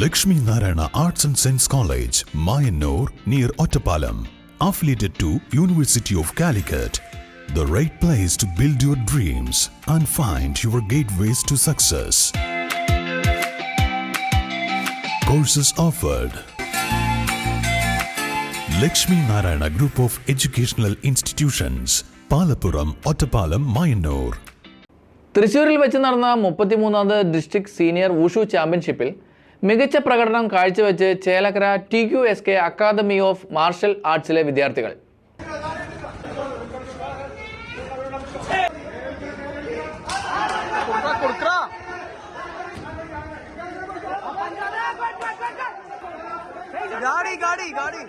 Lakshmi Narayana Arts and Science College, Mayanur, near Ottapalam. Affiliated to University of Calicut. The right place to build your dreams and find your gateways to success. Courses offered. Lakshmi Narayana Group of Educational Institutions, Palapuram, Ottapalam, Mayanur. തൃശൂരിൽ വെച്ച് നടന്ന മുപ്പത്തിമൂന്നാമത് district senior wushu ചാമ്പ്യൻഷിപ്പിൽ മികച്ച പ്രകടനം കാഴ്ചവെച്ച് Chelakkara T Q S K academy of martial ആർട്സിലെ വിദ്യാർത്ഥികൾ. ഗാഡി ഗാഡി ഗാഡി.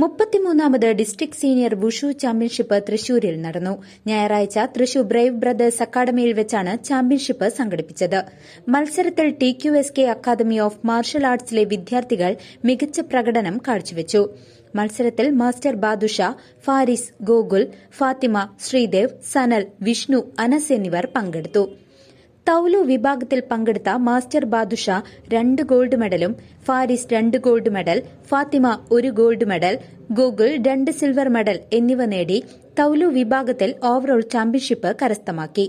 മുപ്പത്തിമൂന്നാമത് ഡിസ്ട്രിക്ട് സീനിയർ വുഷു ചാമ്പ്യൻഷിപ്പ് തൃശൂരിൽ നടന്നു. ഞായറാഴ്ച തൃശൂർ ബ്രേവ് ബ്രദേഴ്സ് അക്കാദമിയിൽ വെച്ചാണ് ചാമ്പ്യൻഷിപ്പ് സംഘടിപ്പിച്ചത്. മത്സരത്തിൽ T Q S K academy of martial ആർട്സിലെ വിദ്യാർത്ഥികൾ മികച്ച പ്രകടനം കാഴ്ചവെച്ചു. മത്സരത്തിൽ മാസ്റ്റർ ബാദുഷ ഫാരിസ് ഗോകുൽ ഫാത്തിമ ശ്രീദേവ് സനൽ വിഷ്ണു അനസ് എന്നിവർ പങ്കെടുത്തു. തൌലു വിഭാഗത്തിൽ പങ്കെടുത്ത മാസ്റ്റർ ബാദുഷ രണ്ട് ഗോൾഡ് മെഡലും ഫാരിസ് രണ്ട് ഗോൾഡ് മെഡൽ ഫാത്തിമ ഒരു ഗോൾഡ് മെഡൽ ഗോകുൽ രണ്ട് സിൽവർ മെഡൽ എന്നിവ നേടി തൌലു വിഭാഗത്തിൽ ഓവറോൾ ചാമ്പ്യൻഷിപ്പ് കരസ്ഥമാക്കി.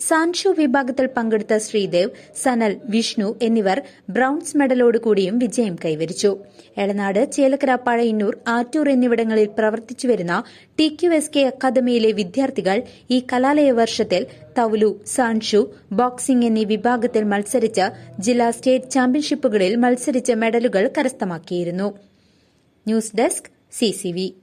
സാൻഷു വിഭാഗത്തിൽ പങ്കെടുത്ത ശ്രീദേവ് സനൽ വിഷ്ണു എന്നിവർ ബ്രൌൺസ് മെഡലോടുകൂടിയും വിജയം കൈവരിച്ചു. എളനാട് ചേലക്കര പഴയന്നൂർ ആറ്റൂർ എന്നിവിടങ്ങളിൽ പ്രവർത്തിച്ചുവരുന്ന ടി ക്യു എസ് കെ അക്കാദമിയിലെ വിദ്യാർത്ഥികൾ ഈ കലാലയ വർഷത്തിൽ തവലു സാൻഷു ബോക്സിംഗ് എന്നീ വിഭാഗത്തിൽ മത്സരിച്ച് ജില്ലാ സ്റ്റേറ്റ് ചാമ്പ്യൻഷിപ്പുകളിൽ മത്സരിച്ച് മെഡലുകൾ കരസ്ഥമാക്കിയിരുന്നു. News desk CCV